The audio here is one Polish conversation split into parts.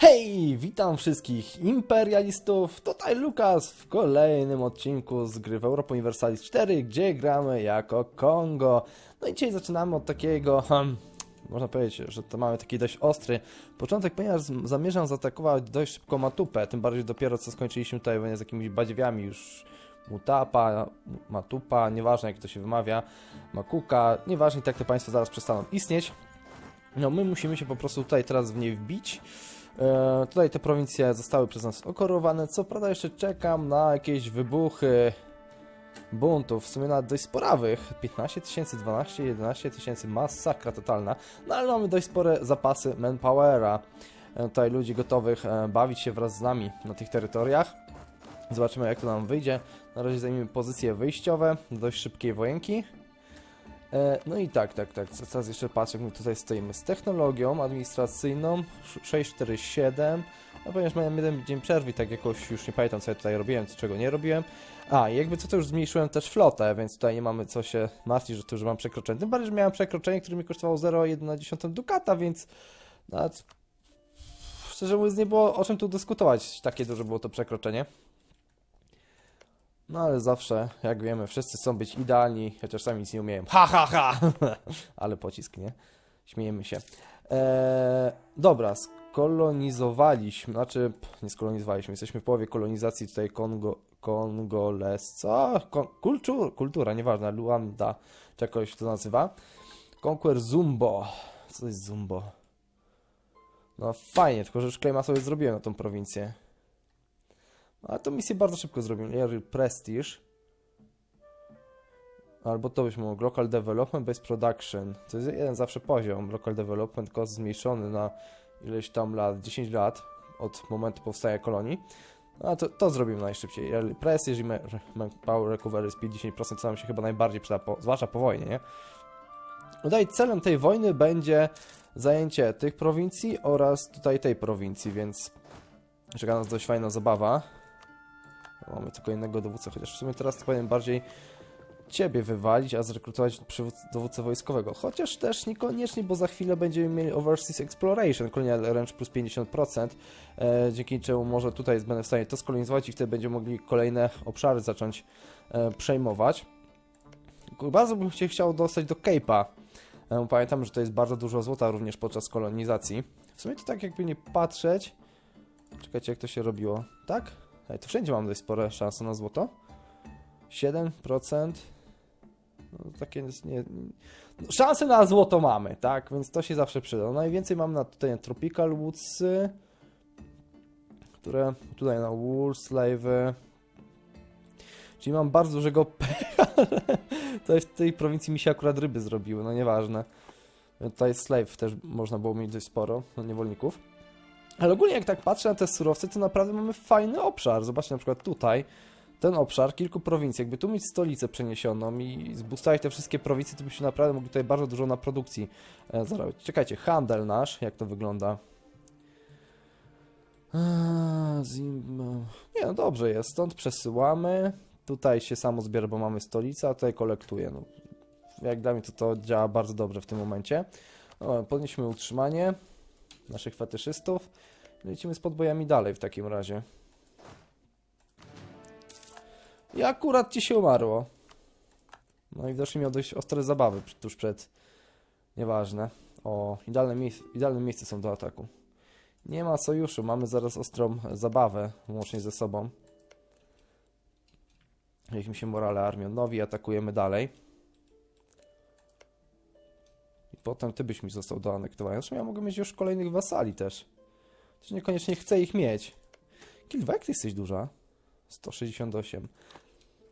Hej, witam wszystkich imperialistów, tutaj Lukas w kolejnym odcinku z gry w Europa Universalis 4, gdzie gramy jako Kongo. No i dzisiaj zaczynamy od takiego, hmm, można powiedzieć, że to mamy taki dość ostry początek, ponieważ zamierzam zaatakować dość szybko Matupę, tym bardziej dopiero co skończyliśmy tutaj z jakimiś badziewiami już Mutapa, Matupa, nieważne jak to się wymawia, Makuka, nieważne, tak te państwa zaraz przestaną istnieć. No my musimy się po prostu tutaj teraz w niej wbić. E, tutaj te prowincje zostały przez nas okorowane. Co prawda jeszcze czekam na jakieś wybuchy buntów, w sumie nawet dość sporawych. 15 tysięcy, 12, 11 tysięcy, masakra totalna. No ale mamy dość spore zapasy manpowera. E, tutaj ludzi gotowych e, bawić się wraz z nami na tych terytoriach. Zobaczymy jak to nam wyjdzie. Na razie zajmiemy pozycje wyjściowe do dość szybkiej wojenki. E, No i tak, tak, tak. Teraz jeszcze patrzę, my tutaj stoimy z technologią administracyjną sz- 647. No ponieważ miałem jeden dzień przerwy, tak jakoś już nie pamiętam, co ja tutaj robiłem, co czego nie robiłem. A, jakby co to już zmniejszyłem też flotę, więc tutaj nie mamy co się martwić, że tu już mam przekroczenie. Tym bardziej, że miałem przekroczenie, które mi kosztowało 0,1 dukata, więc nawet szczerze mówiąc nie było o czym tu dyskutować. Takie duże było to przekroczenie. No ale zawsze, jak wiemy, wszyscy chcą być idealni, chociaż sami nic nie umieją. Ha, ha, ha! ale pocisk, nie? Śmiejemy się. Eee, dobra, skolonizowaliśmy, znaczy, nie skolonizowaliśmy, jesteśmy w połowie kolonizacji tutaj Kongo, Kongoles, co? Kon, kultur, kultura, nieważne, Luanda, czy jakoś to nazywa. Conquer Zumbo. Co to jest Zumbo? No fajnie, tylko że już Klejma sobie zrobiłem na tą prowincję. No, Ale to misję bardzo szybko. Area Prestige. Albo to byśmy mogli. Local Development Based Production. To jest jeden zawsze poziom. Local Development cost zmniejszony na ileś tam lat, 10 lat od momentu powstania kolonii. No a to, to zrobimy najszybciej. Early Prestige i ma- Manpower Recovery Speed 10% co nam się chyba najbardziej przyda, po, zwłaszcza po wojnie, nie? Tutaj celem tej wojny będzie zajęcie tych prowincji oraz tutaj tej prowincji, więc czeka nas dość fajna zabawa. Mamy tylko jednego dowódcę, chociaż w sumie teraz to powinien bardziej ciebie wywalić, a zrekrutować dowódcę wojskowego. Chociaż też niekoniecznie, bo za chwilę będziemy mieli Overseas Exploration, Colonial Range plus 50%, e, dzięki czemu może tutaj będę w stanie to skolonizować i wtedy będziemy mogli kolejne obszary zacząć e, przejmować. Bardzo bym się chciał dostać do Cape'a. E, Pamiętam, że to jest bardzo dużo złota również podczas kolonizacji. W sumie to tak jakby nie patrzeć. Czekajcie, jak to się robiło. Tak? To wszędzie mam dość spore szanse na złoto. 7%. No, takie nie... No, szanse na złoto mamy, tak? Więc to się zawsze przyda. No, najwięcej mam na tutaj na Tropical Woodsy, które tutaj na Wool, Slave. Czyli mam bardzo dużego pecha. to w tej prowincji mi się akurat ryby zrobiły, no nieważne. Tutaj Slave też można było mieć dość sporo, no niewolników. Ale ogólnie jak tak patrzę na te surowce, to naprawdę mamy fajny obszar. Zobaczcie na przykład tutaj, ten obszar, kilku prowincji. Jakby tu mieć stolicę przeniesioną i zbustować te wszystkie prowincje, to byśmy naprawdę mogli tutaj bardzo dużo na produkcji e, zarobić. Czekajcie, handel nasz, jak to wygląda? Nie, no dobrze jest. Stąd przesyłamy. Tutaj się samo zbiera, bo mamy stolicę, a tutaj kolektuje. No, jak dla mnie to to działa bardzo dobrze w tym momencie. O, podnieśmy utrzymanie naszych fetyszystów. Lecimy z podbojami dalej w takim razie. I akurat ci się umarło. No i widocznie miał dość ostre zabawy tuż przed. Nieważne. O, idealne, miejsce, idealne miejsce są do ataku. Nie ma sojuszu, mamy zaraz ostrą zabawę łącznie ze sobą. Jak mi się morale armią nowi, atakujemy dalej. Potem ty byś mi został do anektowania. Zresztą ja mogę mieć już kolejnych wasali też. Też niekoniecznie chcę ich mieć. Kilwa, jak ty jesteś duża? 168.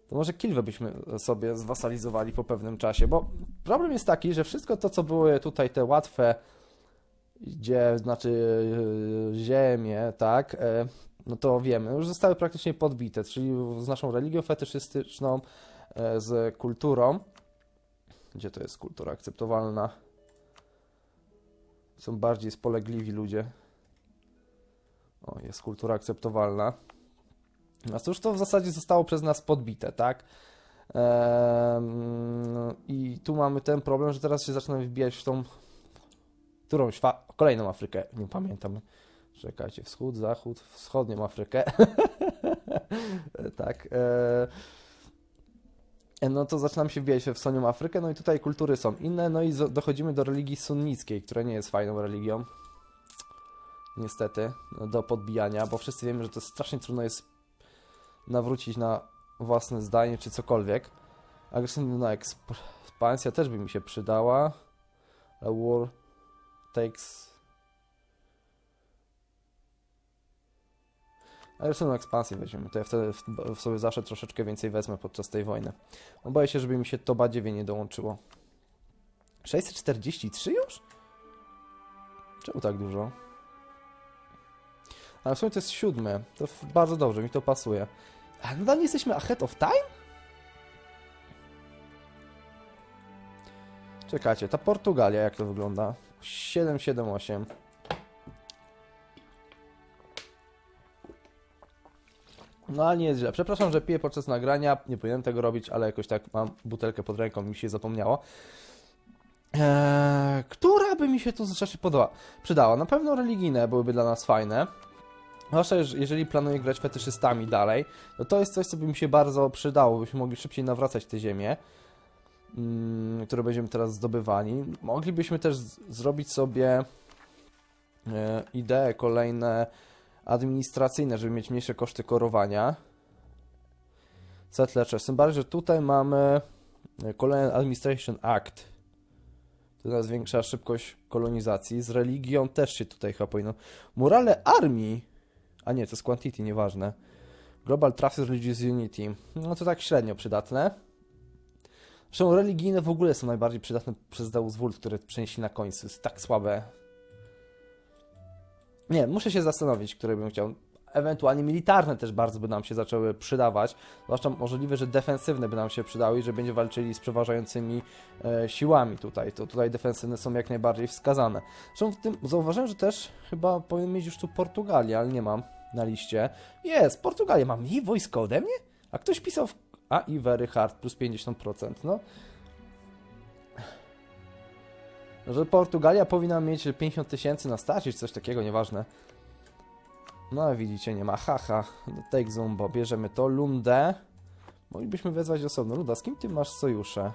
To może kilwę byśmy sobie zwasalizowali po pewnym czasie, bo problem jest taki, że wszystko to, co były tutaj te łatwe, gdzie znaczy yy, ziemię, tak, e, no to wiemy, już zostały praktycznie podbite, czyli z naszą religią fetyszystyczną, e, z kulturą. Gdzie to jest kultura akceptowalna? Są bardziej spolegliwi ludzie. O, jest kultura akceptowalna. A cóż to w zasadzie zostało przez nas podbite, tak? Em, I tu mamy ten problem, że teraz się zaczynamy wbijać w tą którąś kolejną Afrykę, nie pamiętam, Czekajcie, wschód, zachód, wschodnią Afrykę. tak. E, no to zaczynam się wbijać we wschodnią Afrykę, no i tutaj kultury są inne, no i dochodzimy do religii sunnickiej, która nie jest fajną religią. Niestety, no, do podbijania, bo wszyscy wiemy, że to strasznie trudno jest nawrócić na własne zdanie czy cokolwiek. Agresywna ekspansja też by mi się przydała. War takes. Agresywną ekspansję weźmiemy. To ja wtedy w, sobie zawsze troszeczkę więcej wezmę podczas tej wojny. Obawiam się, żeby mi się to badziewie nie dołączyło. 643 już? Czemu tak dużo? Ale w sumie to jest siódmy. To bardzo dobrze, mi to pasuje. A nadal nie jesteśmy ahead of time? Czekajcie, ta Portugalia jak to wygląda? 778. No ale nie jest źle. Przepraszam, że piję podczas nagrania. Nie powinienem tego robić, ale jakoś tak mam butelkę pod ręką, mi się zapomniało. Eee, która by mi się tu z rzeczy podobała? Przydała. Na pewno religijne byłyby dla nas fajne. Zwłaszcza jeż- jeżeli planuję grać fetyszystami dalej, no to jest coś, co by mi się bardzo przydało, byśmy mogli szybciej nawracać te ziemie, mm, które będziemy teraz zdobywali. Moglibyśmy też zrobić sobie e, idee kolejne administracyjne, żeby mieć mniejsze koszty korowania. Settler Tym bardziej, że tutaj mamy e, Colonial Administration Act. To zwiększa szybkość kolonizacji. Z religią też się tutaj chyba powinno. Morale armii. A nie, to jest quantity, nieważne. Global Trust Religious Unity. No to tak średnio przydatne. Zresztą religijne w ogóle są najbardziej przydatne przez Deus Vult, które przenieśli na końcu. Jest tak słabe. Nie, muszę się zastanowić, które bym chciał. Ewentualnie militarne też bardzo by nam się zaczęły przydawać. Zwłaszcza możliwe, że defensywne by nam się przydały i że będzie walczyli z przeważającymi e, siłami tutaj. To tutaj defensywne są jak najbardziej wskazane. Zresztą w tym zauważyłem, że też chyba powinien mieć już tu Portugalię, ale nie mam na liście. Jest, Portugalię mam mniej wojska ode mnie? A ktoś pisał w... A i very hard, plus 50%, no. Że Portugalia powinna mieć 50 tysięcy na starcie, czy coś takiego, nieważne. No widzicie, nie ma. Haha, no, take Zumbo, bierzemy to. Lundę. Moglibyśmy wezwać osobno. Luda, z kim ty masz sojusze?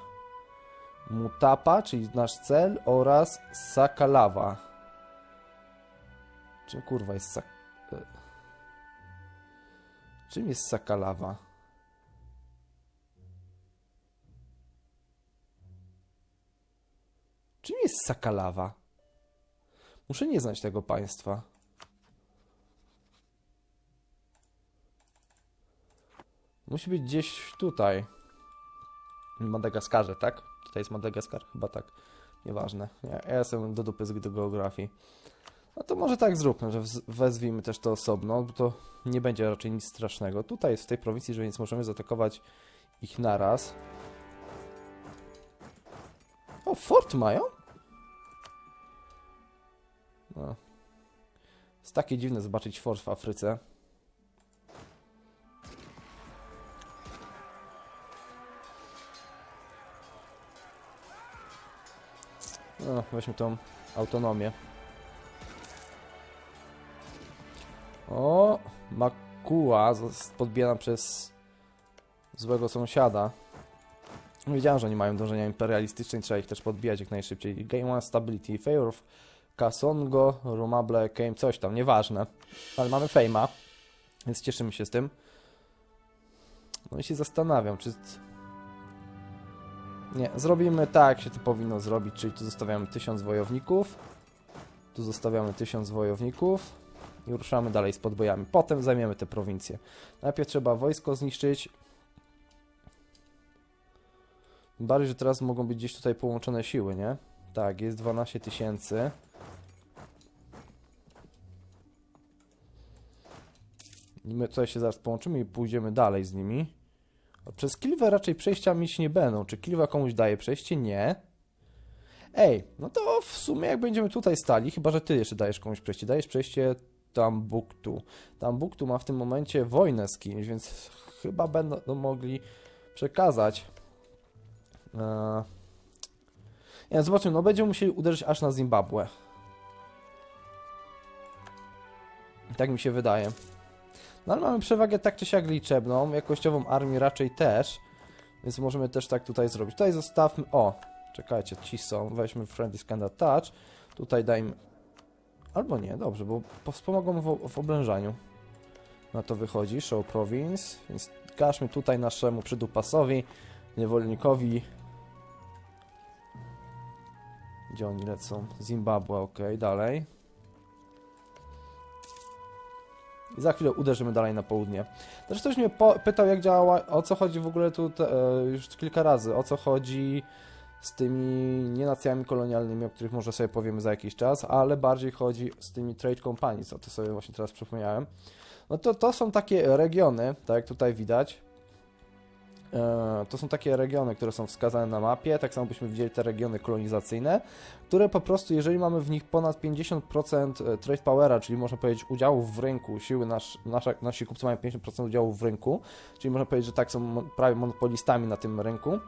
Mutapa, czyli nasz cel, oraz Sakalawa. Czym kurwa jest Sak... e. Czym jest Sakalawa? Czym jest Sakalawa? Muszę nie znać tego państwa. Musi być gdzieś tutaj. W Madagaskarze, tak? Tutaj jest Madagaskar? Chyba tak. Nieważne. Ja, ja jestem do dupy z geografii. No to może tak zróbmy, że wezwijmy też to osobno, bo to nie będzie raczej nic strasznego. Tutaj jest w tej prowincji, że więc możemy zaatakować ich naraz. O, fort mają? No. Jest takie dziwne zobaczyć fort w Afryce. No, weźmy tą autonomię. O, Makua podbijana przez złego sąsiada. Wiedziałem, że oni mają dążenia imperialistyczne trzeba ich też podbijać jak najszybciej. Game One Stability, Favor Kasongo, Romable, Game, coś tam, nieważne. Ale mamy Fejma, więc cieszymy się z tym. No i się zastanawiam, czy... Nie, zrobimy tak, jak się to powinno zrobić, czyli tu zostawiamy 1000 wojowników, tu zostawiamy 1000 wojowników i ruszamy dalej z podbojami. Potem zajmiemy te prowincje. Najpierw trzeba wojsko zniszczyć. Bardziej, że teraz mogą być gdzieś tutaj połączone siły, nie? Tak, jest 12 tysięcy. My tutaj się zaraz połączymy i pójdziemy dalej z nimi. Przez Kilwę raczej przejścia mieć nie będą. Czy Kilwa komuś daje przejście? Nie. Ej, no to w sumie jak będziemy tutaj stali, chyba że ty jeszcze dajesz komuś przejście. Dajesz przejście Tambuktu. Tambuktu ma w tym momencie wojnę z kimś, więc chyba będą mogli przekazać. Eee... Nie, zobaczymy, no będziemy musieli uderzyć aż na Zimbabwe. Tak mi się wydaje. No ale mamy przewagę tak czy siak liczebną, jakościową armii raczej też, więc możemy też tak tutaj zrobić. Tutaj zostawmy, o, czekajcie, ci są, weźmy Friendly Scan Touch, tutaj dajmy, albo nie, dobrze, bo po- wspomogą w, w oblężaniu. Na to wychodzi, Show Province, więc każmy tutaj naszemu przydupasowi, niewolnikowi. Gdzie oni lecą? Zimbabwe, ok, dalej. I za chwilę uderzymy dalej na południe. Też ktoś mnie pytał, jak działa, o co chodzi w ogóle tu, e, już kilka razy, o co chodzi z tymi nie nacjami kolonialnymi, o których może sobie powiemy za jakiś czas, ale bardziej chodzi z tymi trade companies, o to sobie właśnie teraz przypomniałem. No to, to są takie regiony, tak jak tutaj widać, to są takie regiony, które są wskazane na mapie, tak samo byśmy widzieli te regiony kolonizacyjne, które po prostu, jeżeli mamy w nich ponad 50% trade powera, czyli można powiedzieć udziałów w rynku, siły nasz, nasza, nasi kupcy mają 50% udziałów w rynku, czyli można powiedzieć, że tak są prawie monopolistami na tym rynku.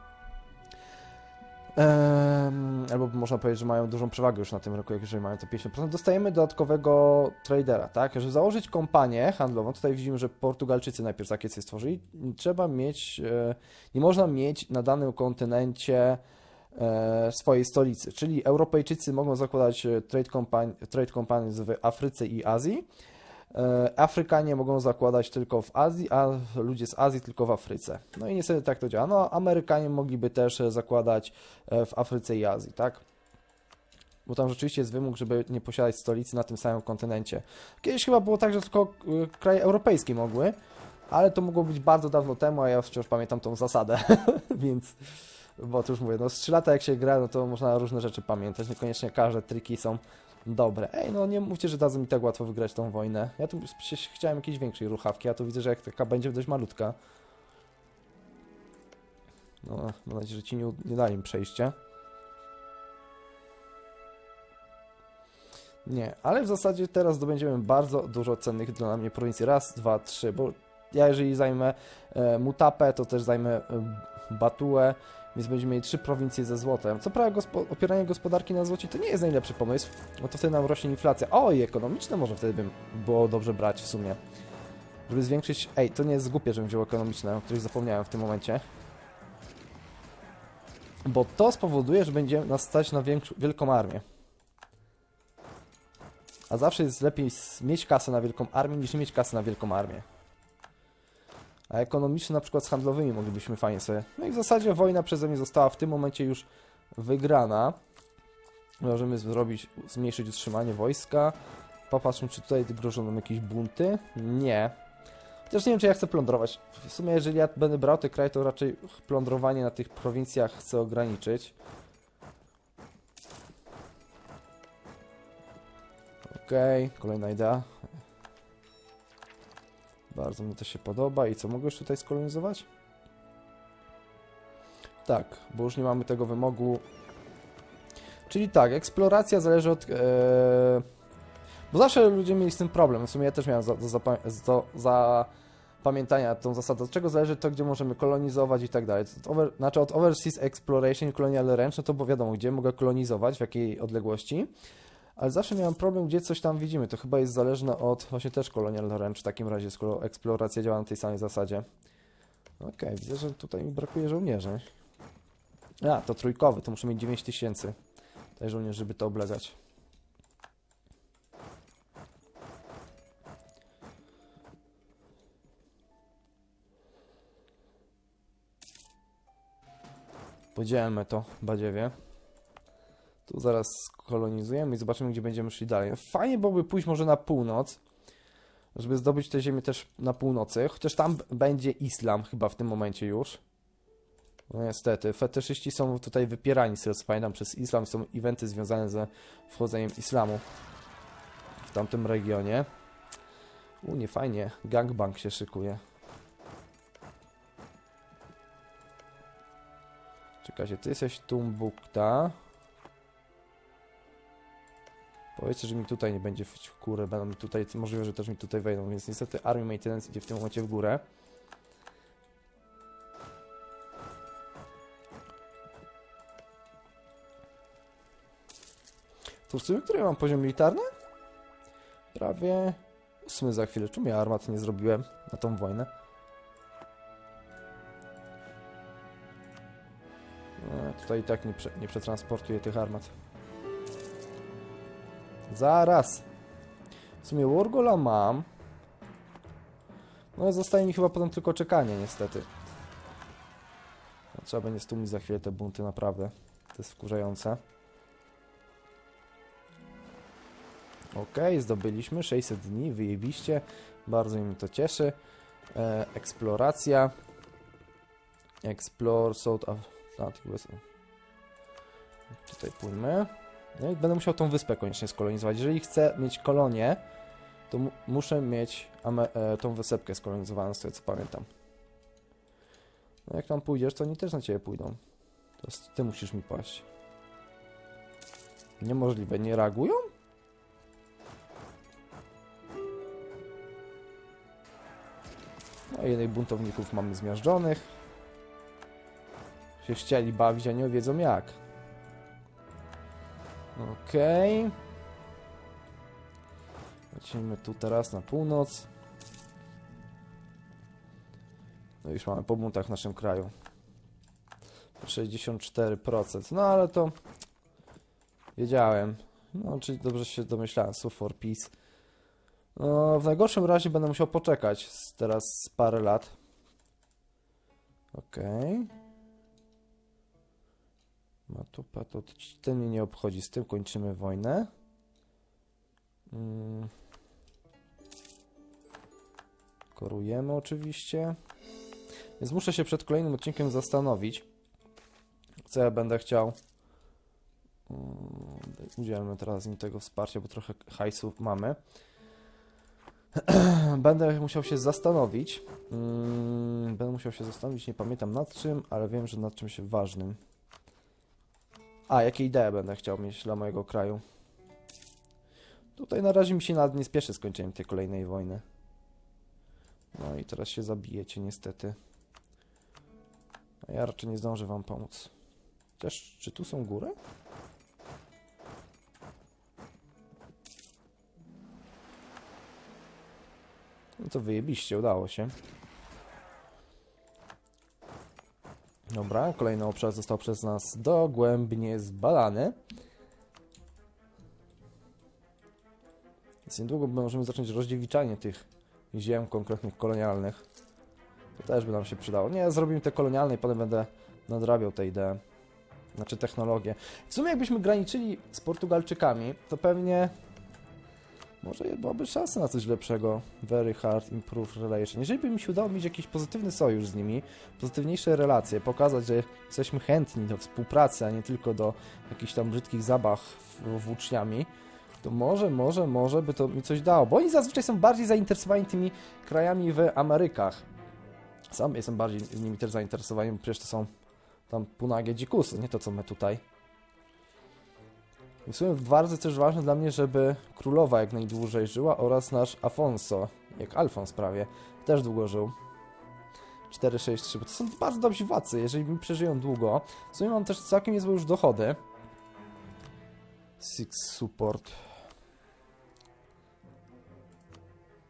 Em, albo można powiedzieć, że mają dużą przewagę już na tym rynku, jeżeli mają te 50%. Dostajemy dodatkowego tradera, tak? Żeby założyć kompanię handlową, tutaj widzimy, że Portugalczycy najpierw takie coś stworzyli, trzeba mieć, e, nie można mieć na danym kontynencie e, swojej stolicy, czyli Europejczycy mogą zakładać e, trade, company, trade companies w Afryce i Azji, Afrykanie mogą zakładać tylko w Azji, a ludzie z Azji tylko w Afryce. No i niestety tak to działa. No, Amerykanie mogliby też e, zakładać e, w Afryce i Azji, tak? Bo tam rzeczywiście jest wymóg, żeby nie posiadać stolicy na tym samym kontynencie. Kiedyś chyba było tak, że tylko e, kraje europejskie mogły, ale to mogło być bardzo dawno temu, a ja wciąż pamiętam tą zasadę, więc... Bo to już mówię, no z 3 lata jak się gra, no to można różne rzeczy pamiętać, niekoniecznie każde triki są dobre. Ej, no nie mówcie, że dadzą mi tak łatwo wygrać tą wojnę. Ja tu przecież chciałem jakiejś większej ruchawki, a tu widzę, że jak taka będzie dość malutka. No, mam nadzieję, że ci nie, nie mi przejścia. Nie, ale w zasadzie teraz zdobędziemy bardzo dużo cennych dla mnie prowincji. Raz, dwa, trzy, bo ja jeżeli zajmę e, Mutapę, to też zajmę e, Batuę, więc będziemy mieli trzy prowincje ze złotem. Co prawda gospo opieranie gospodarki na złocie to nie jest najlepszy pomysł, bo to wtedy nam rośnie inflacja. O, i ekonomiczne może wtedy by było dobrze brać w sumie. Żeby zwiększyć... Ej, to nie jest głupie, żebym wziął ekonomiczne, o których zapomniałem w tym momencie. Bo to spowoduje, że będzie nas stać na wielką armię. A zawsze jest lepiej mieć kasę na wielką armię, niż nie mieć kasy na wielką armię. A ekonomiczne na przykład z handlowymi moglibyśmy fajnie sobie... No i w zasadzie wojna przeze mnie została w tym momencie już wygrana. Możemy zrobić, zmniejszyć utrzymanie wojska. Popatrzmy, czy tutaj grożą nam jakieś bunty. Nie. Chociaż nie wiem, czy ja chcę plądrować. W sumie, jeżeli ja będę brał te kraje, to raczej plądrowanie na tych prowincjach chcę ograniczyć. Okej, kolejna idea. Bardzo mi to się podoba. I co, mogę już tutaj skolonizować? Tak, bo już nie mamy tego wymogu. Czyli tak, eksploracja zależy od... E... Bo zawsze ludzie mieli z tym problem. W sumie ja też miałem za, do, do zapamiętania tą zasadę. Od czego zależy to, gdzie możemy kolonizować i tak dalej. Od over, znaczy od Overseas Exploration, Colonial Range, no to bo wiadomo, gdzie mogę kolonizować, w jakiej odległości. Ale zawsze miałem problem, gdzie coś tam widzimy. To chyba jest zależne od właśnie też Colonial Range w takim razie, skoro eksploracja działa na tej samej zasadzie. Okej, widzę, że tutaj mi brakuje żołnierzy. A, to trójkowy, to muszę mieć 9000 tutaj żołnierzy, żeby to oblegać. Podzielmy to, badziewie. Tu zaraz skolonizujemy i zobaczymy, gdzie będziemy szli dalej. Fajnie byłoby pójść może na północ, żeby zdobyć te ziemię też na północy, chociaż tam będzie islam chyba w tym momencie już. No niestety, fetyszyści są tutaj wypierani, z tego pamiętam, przez islam. Są eventy związane ze wchodzeniem islamu w tamtym regionie. U, nie fajnie, gangbang się szykuje. Czekajcie, ty jesteś Tumbukta. Powiedzcie, że mi tutaj nie będzie w górę, będą mi tutaj, możliwe, że też mi tutaj wejdą, więc niestety Army Maintenance idzie w tym momencie w górę. To w sumie, który mam poziom militarny? Prawie... Ósmy za chwilę. Czemu ja armat nie zrobiłem na tą wojnę? E, tutaj i tak nie, prze, nie przetransportuję tych armat. Zaraz! W sumie Wargola mam. No zostaje mi chyba potem tylko czekanie niestety. No, Trzeba będzie stłumić za chwilę te bunty, naprawdę. To jest wkurzające. Okej, zdobyliśmy 600 dni, wyjebiście. Bardzo mi to cieszy. E, eksploracja. Explore South Atlantic West. Tutaj pójmy. No i będę musiał tą wyspę koniecznie skolonizować. Jeżeli chcę mieć kolonię, to mu muszę mieć e, tą wysepkę skolonizowaną, z tego co pamiętam. No jak tam pójdziesz, to oni też na ciebie pójdą. Jest, ty musisz mi paść. Niemożliwe, nie reagują? No jednych buntowników mamy zmiażdżonych. Się chcieli bawić, a nie wiedzą jak. Okej. Lecimy tu teraz na północ. No już mamy po buntach w naszym kraju. 64%. No ale to... Wiedziałem. No, czyli dobrze się domyślałem. So for peace. No, w najgorszym razie będę musiał poczekać teraz parę lat. Okej. Matupa to ten mnie nie obchodzi. Z tym kończymy wojnę. Mm. Korujemy oczywiście. Więc muszę się przed kolejnym odcinkiem zastanowić, co ja będę chciał. Mm, Udzielmy teraz im tego wsparcia, bo trochę hajsu mamy. Będę musiał się zastanowić. Mm, Będę musiał się zastanowić, nie pamiętam nad czym, ale wiem, że nad czymś ważnym. A, jakie idee będę chciał mieć dla mojego kraju. Tutaj na razie mi się nawet nie spieszy z kończeniem tej kolejnej wojny. No i teraz się zabijecie niestety. A ja raczej nie zdążę wam pomóc. Chociaż, czy tu są góry? No to wyjebiście, udało się. Dobra, kolejny obszar został przez nas dogłębnie zbadany. Więc niedługo możemy zacząć rozdziewiczanie tych ziem konkretnych kolonialnych. To też by nam się przydało. Nie, zrobimy te kolonialne i potem będę nadrabiał te idee. Znaczy technologię. W sumie jakbyśmy graniczyli z Portugalczykami, to pewnie może byłaby szansa na coś lepszego. Very hard improve relation. Jeżeli by mi się udało mieć jakiś pozytywny sojusz z nimi, pozytywniejsze relacje, pokazać, że jesteśmy chętni do współpracy, a nie tylko do jakichś tam brzydkich zabaw włóczniami, to może, może, może by to mi coś dało. Bo oni zazwyczaj są bardziej zainteresowani tymi krajami w Amerykach. Sam jestem bardziej nimi też zainteresowany, bo przecież to są tam punagie dzikusy, nie to co my tutaj. I w sumie bardzo też ważne dla mnie, żeby królowa jak najdłużej żyła oraz nasz Afonso, jak Alfons prawie, też długo żył. 463, bo to są bardzo dobrzy władcy, jeżeli mi przeżyją długo. W sumie mam też całkiem niezłe już dochody. Six support.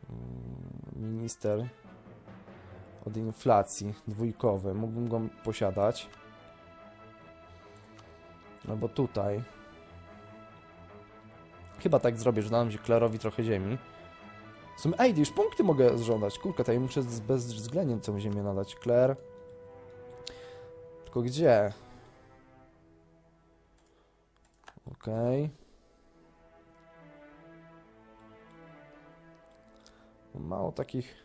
Mm, Minister od inflacji, dwójkowy, mógłbym go posiadać. Albo tutaj. Chyba tak zrobię, że dam się Klarowi trochę ziemi. W sumie, ej, już punkty mogę zżądać. Kurka, tutaj muszę bezwzględnie tą ziemię nadać. Kler. Tylko gdzie? Okej. Mało takich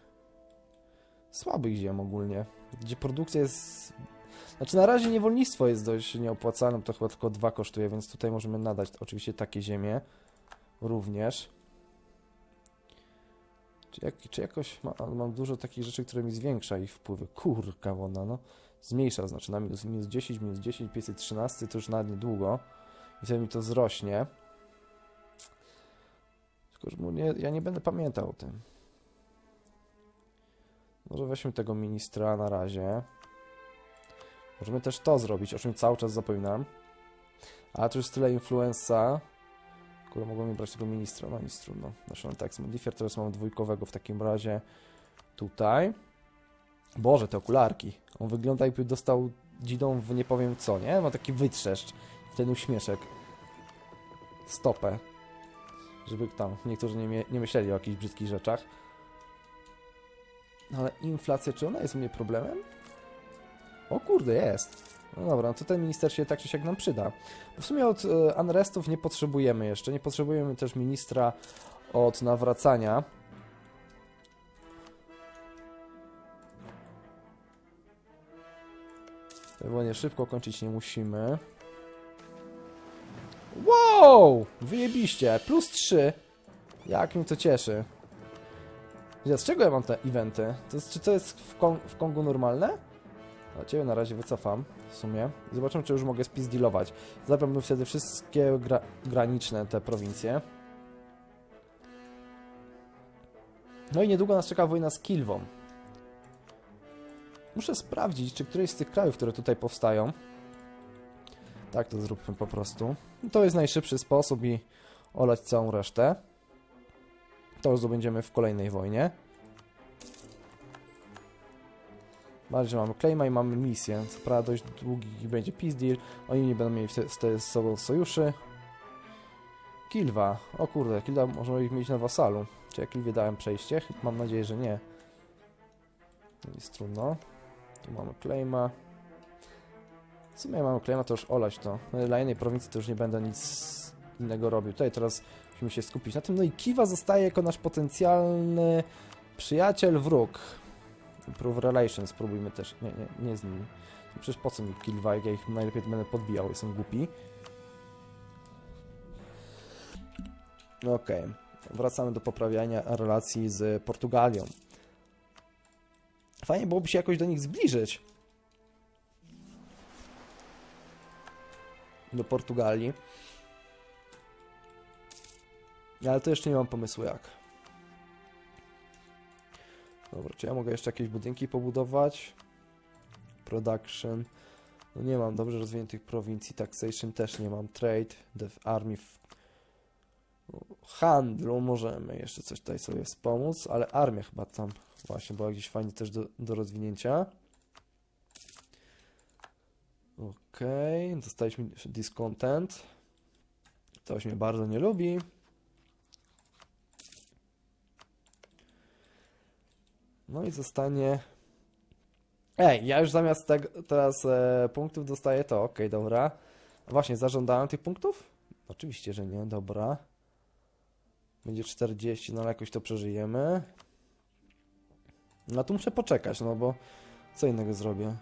słabych ziem ogólnie, gdzie produkcja jest... Znaczy na razie niewolnictwo jest dość nieopłacalne, to chyba tylko dwa kosztuje, więc tutaj możemy nadać oczywiście takie ziemie również. Czy, jak, czy jakoś ma, mam dużo takich rzeczy, które mi zwiększa ich wpływy? Kurka wona, no. Zmniejsza, znaczy na minus, minus 10, minus 10, 513, to już nawet niedługo. I wtedy mi to zrośnie. Tylko, że nie, ja nie będę pamiętał o tym. Może weźmy tego ministra na razie. Możemy też to zrobić, o czym cały czas zapominam. A tu już tyle influenza. Kurde, mogłem brać tego ministra, no nic trudno. National Tax Modifier, teraz mamy dwójkowego w takim razie tutaj. Boże, te okularki. On wygląda jakby dostał dzidą w nie powiem co, nie? Ma taki wytrzeszcz, ten uśmieszek. Stopę. Żeby tam niektórzy nie, nie myśleli o jakichś brzydkich rzeczach. No ale inflacja, czy ona jest u mnie problemem? O kurde, jest. No dobra, no to ten minister się tak czy siak nam przyda. W sumie od e, unrestów nie potrzebujemy jeszcze. Nie potrzebujemy też ministra od nawracania. Bo nie szybko kończyć nie musimy. Wow! Wyjebiście! Plus 3. Jak mi to cieszy. Z czego ja mam te eventy? To jest, czy to jest w, Kong w Kongu normalne? A ciebie na razie wycofam w sumie. I zobaczymy, czy już mogę spizdealować. Zabrałbym wtedy wszystkie gra graniczne te prowincje. No i niedługo nas czeka wojna z Kilwą. Muszę sprawdzić, czy któreś z tych krajów, które tutaj powstają. Tak to zróbmy po prostu. To jest najszybszy sposób i olać całą resztę. To już zdobędziemy w kolejnej wojnie. Że mamy claima i mamy misję. Co prawda dość długi będzie peace deal. Oni nie będą mieli z, sobą sojuszy. Kilwa. O kurde, Kilwa możemy ich mieć na wasalu. Czy ja Kilwie dałem przejście? Mam nadzieję, że nie. Nic trudno. Tu mamy claima. W sumie mamy claima, to już olać to. No, Dla jednej prowincji to już nie będę nic innego robił. Tutaj teraz musimy się skupić na tym. No i Kiwa zostaje jako nasz potencjalny przyjaciel, wróg. Improve relations, spróbujmy też. Nie, nie, nie z nimi. Przecież po co mi Kilwa, jak ja ich najlepiej będę podbijał, jestem głupi. Okej, wracamy do poprawiania relacji z Portugalią. Fajnie byłoby się jakoś do nich zbliżyć. Do Portugalii. Ale to jeszcze nie mam pomysłu jak. Dobra, czy ja mogę jeszcze jakieś budynki pobudować? Production. No nie mam dobrze rozwiniętych prowincji. Taxation też nie mam. Trade, Dev Army. W... Handlu możemy jeszcze coś tutaj sobie wspomóc, ale armia chyba tam właśnie była gdzieś fajnie też do, do rozwinięcia. Okej, dostaliśmy discontent. Ktoś mnie bardzo nie lubi. No i zostanie. Ej, ja już zamiast tego teraz e, punktów dostaję to. Okej, dobra. A Właśnie, zażądałem tych punktów? Oczywiście, że nie, dobra. Będzie 40, no ale jakoś to przeżyjemy. No tu muszę poczekać, no bo co innego zrobię?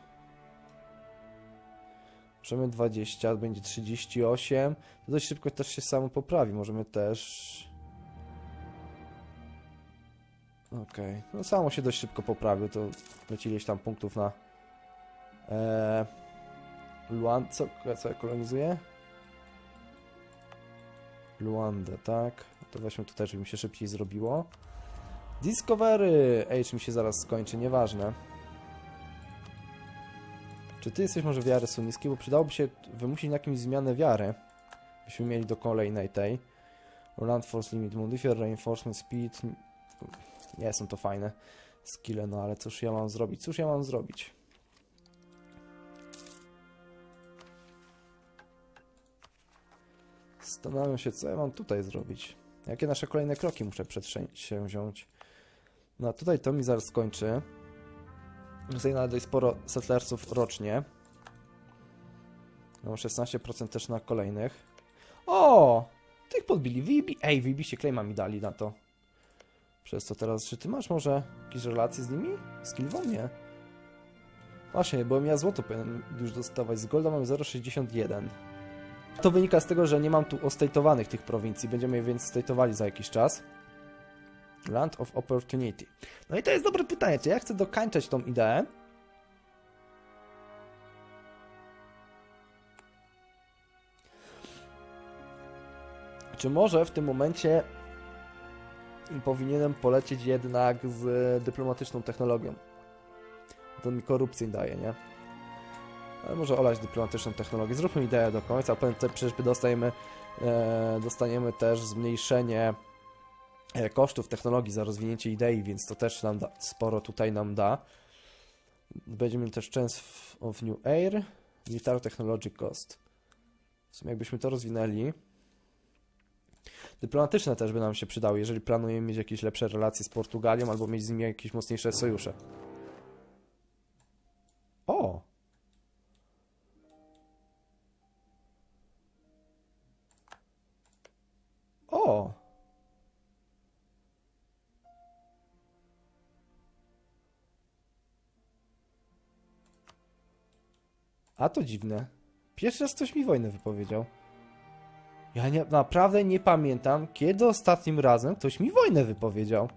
Możemy 20, będzie 38. To dość szybko też się samo poprawi. Możemy też. Okej, no samo się dość szybko poprawił. To leci ileś tam punktów na. Eee, Luan, co, co ja kolonizuję? Luandę, tak. To weźmy tutaj, żeby mi się szybciej zrobiło. Discovery! Age mi się zaraz skończy, nieważne. Czy ty jesteś może wiary sunnickiej? Bo przydałoby się wymusić na jakimś zmianę wiary. Byśmy mieli do kolejnej tej. Land Force Limit Modifier, Reinforcement Speed. Nie są to fajne skille, no ale cóż ja mam zrobić? Cóż ja mam zrobić? Zastanawiam się, co ja mam tutaj zrobić. Jakie nasze kolejne kroki muszę przedsięwziąć? No tutaj to mi zaraz skończy. Nawet dość sporo settlersów rocznie. Mam 16% też na kolejnych. O! Tych podbili. Wybi Ej, wybiście claima mi dali na to. Przez to teraz, czy ty masz może jakieś relacje z nimi? Z Kilwą? Nie. Właśnie, bo ja złoto powinien już dostawać. Z Golda mam 0,61. To wynika z tego, że nie mam tu ostejtowanych tych prowincji. Będziemy je więc stejtowali za jakiś czas. Land of Opportunity. No i to jest dobre pytanie, czy ja chcę dokańczać tą ideę? Czy może w tym momencie powinienem polecieć jednak z dyplomatyczną technologią? To mi korupcję daje, nie? Ale może olać dyplomatyczną technologię. Zróbmy ideę do końca, a potem te przecież dostajemy E, dostaniemy też zmniejszenie e, kosztów technologii za rozwinięcie idei, więc to też nam da, sporo tutaj nam da. Będziemy też Chance of New Air, Military Technology Cost. W sumie jakbyśmy to rozwinęli. Dyplomatyczne też by nam się przydały, jeżeli planujemy mieć jakieś lepsze relacje z Portugalią albo mieć z nimi jakieś mocniejsze sojusze. O! O! A to dziwne. Pierwszy raz ktoś mi wojnę wypowiedział. Ja nie, naprawdę nie pamiętam, kiedy ostatnim razem ktoś mi wojnę wypowiedział.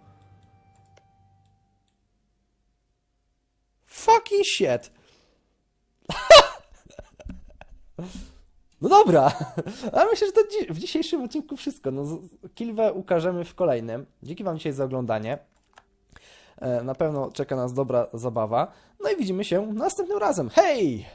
Fucking shit. No dobra, ale myślę, że to dzi- w dzisiejszym odcinku wszystko. No, Kilwę ukażemy w kolejnym. Dzięki Wam dzisiaj za oglądanie. E, Na pewno czeka nas dobra zabawa. No i widzimy się następnym razem. Hej!